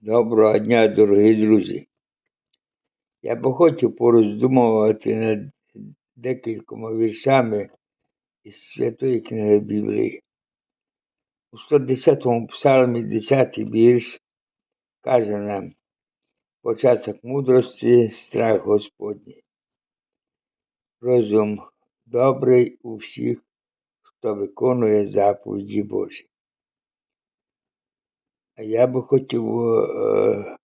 Доброго дня, дорогі друзі. Я би хотів пороздумувати над декількома віршами із Святої книги Біблії. У 110-му псалмі 10 вірш каже нам початок мудрості, страх Господній. Розум добрий у всіх, хто виконує заповіді Божі. А я би хотів е,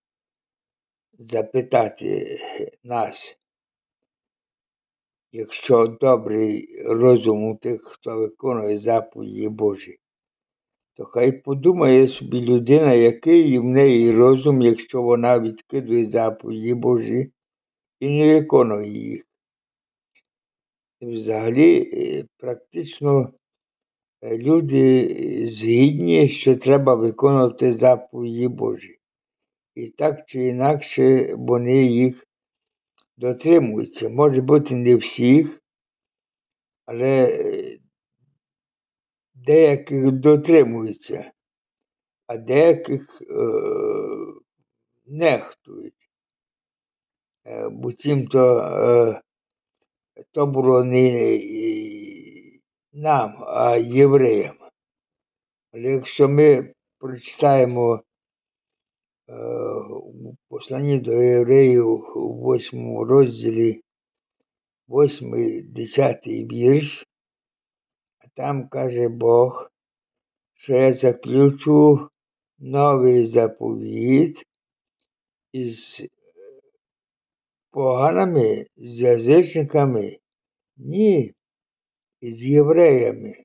запитати нас, якщо добрий розум у тих, хто виконує заповіді Божі, то хай подумає собі людина, який в неї розум, якщо вона відкидує заповіді Божі і не виконує їх. І взагалі, е, практично люди згідні, що треба виконувати заповіді Божі. І так чи інакше вони їх дотримуються. Може бути не всіх, але е, деяких дотримуються, а деяких е, нехтують. Е, буцімто е, то було не е, нам, а євреям. Але якщо ми прочитаємо е, у посланні до євреїв у восьмому розділі, восьмий, десятий вірш, там каже Бог, що я заключу новий заповіт із поганими, з язичниками, ні, із євреями.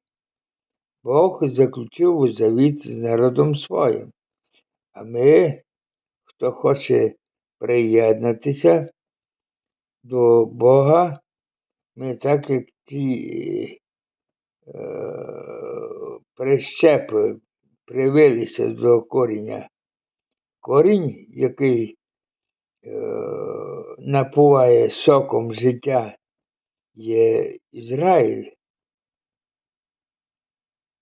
Бог заключив завіт з народом своїм. А ми, хто хоче приєднатися до Бога, ми так як ті е, прищепи привилися до коріння. Корінь, який е, напуває соком життя, є Ізраїль.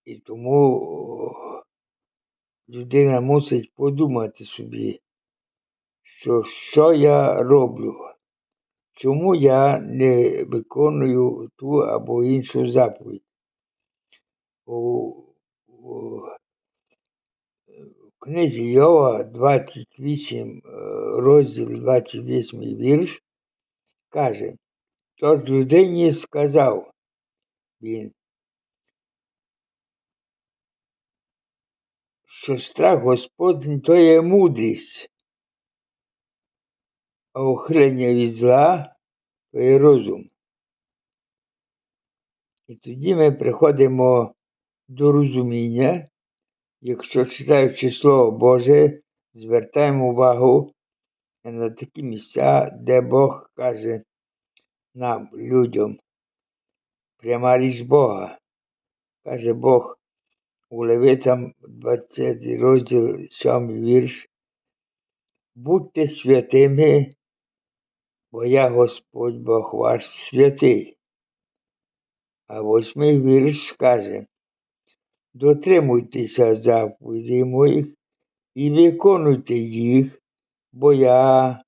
І тому людина мусить подумати собі, що що я роблю, чому я не виконую ту або іншу заповідь. У, у книзі Йова 28, е, розділ 28 вірш, каже, тож людині сказав він, що страх Господень то є мудрість, а ухилення від зла то є розум. І тоді ми приходимо до розуміння, якщо читаючи Слово Боже, звертаємо увагу на такі місця, де Бог каже нам, людям, пряма річ Бога. Каже Бог Левитам 20 розділ 7 вірш. Будьте святими, бо я Господь Бог ваш святий. А восьмий вірш каже, дотримуйтеся заповідей моїх і виконуйте їх, бо я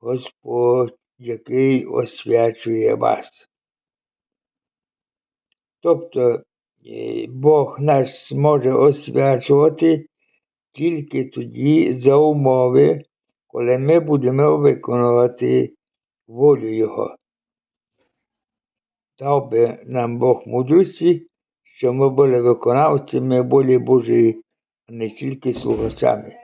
Господь, який освячує вас. Тобто Бог нас може освячувати тільки тоді за умови, коли ми будемо виконувати волю Його. Дав би нам Бог мудрості, що ми були виконавцями волі Божої, а не тільки слухачами.